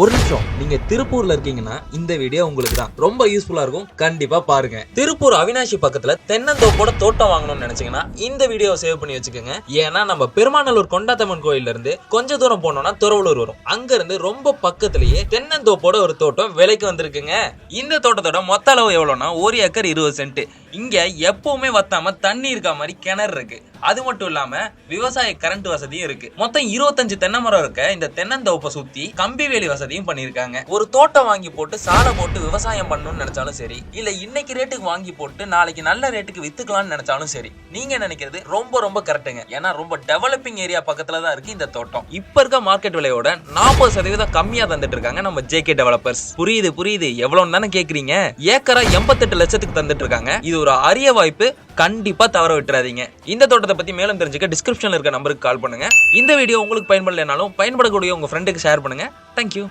ஒரு நிமிஷம். நீங்க திருப்பூர்ல இருக்கீங்கன்னா இந்த வீடியோ உங்களுக்கு தான் ரொம்ப யூஸ்ஃபுல்லா இருக்கும். கண்டிப்பா பாருங்க. திருப்பூர் அவினாஷி பக்கத்துல தென்னந்தோப்போட தோட்டம் வாங்கணும்னு நினைச்சீங்கன்னா இந்த வீடியோவை சேவ் பண்ணி வச்சுக்கோங்க. ஏன்னா நம்ம பெருமாநல்லூர் கொண்டாத்தம்மன் கோயில்ல இருந்து கொஞ்ச தூரம் போனோம்னா துறவலூர் வரும். அங்க இருந்து ரொம்ப பக்கத்திலேயே தென்னந்தோப்போட ஒரு தோட்டம் விலைக்கு வந்திருக்குங்க. இந்த தோட்டத்தோட மொத்த அளவு எவ்வளவுனா ஒரு ஏக்கர் இருபது சென்ட். இங்க எப்பவுமே வத்தாம தண்ணி இருக்க மாதிரி கிணறு இருக்கு. அது மட்டும் இல்லாம விவசாய கரண்ட் வசதியும் இருக்கு. மொத்தம் இருபத்தஞ்சு தென்னை மரம் இருக்க இந்த தென்னந்தோப்பை சுத்தி கம்பி வேலி வசதி வசதியும் பண்ணியிருக்காங்க ஒரு தோட்டம் வாங்கி போட்டு சாலை போட்டு விவசாயம் பண்ணணும்னு நினைச்சாலும் சரி இல்ல இன்னைக்கு ரேட்டுக்கு வாங்கி போட்டு நாளைக்கு நல்ல ரேட்டுக்கு வித்துக்கலாம்னு நினைச்சாலும் சரி நீங்க நினைக்கிறது ரொம்ப ரொம்ப கரெக்டுங்க ஏன்னா ரொம்ப டெவலப்பிங் ஏரியா பக்கத்துல தான் இருக்கு இந்த தோட்டம். இப்ப இருக்க மார்க்கெட் விலையோட நாற்பது சதவீதம் கம்மியா தந்துட்டு இருக்காங்க நம்ம ஜேகே டெவலப்பர்ஸ் புரியுது புரியுது. எவ்வளவு தானே கேக்குறீங்க? ஏக்கரா எண்பத்தெட்டு லட்சத்துக்கு தந்துட்டு இருக்காங்க. இது ஒரு அரிய வாய்ப்பு. கண்டிப்பா தவற விட்டுறாதீங்க. இந்த தோட்டத்தை பத்தி மேலும் தெரிஞ்சுக்க டிஸ்கிரிப்ஷன்ல இருக்க நம்பருக்கு கால் பண்ணுங்க. இந்த வீடியோ உங்களுக்கு பயன்படலைனாலும் பயன்படக்கூடிய உங்க ஃப்ரெண்டுக்கு ஷேர் பண்ணுங்க. தேங்க்யூ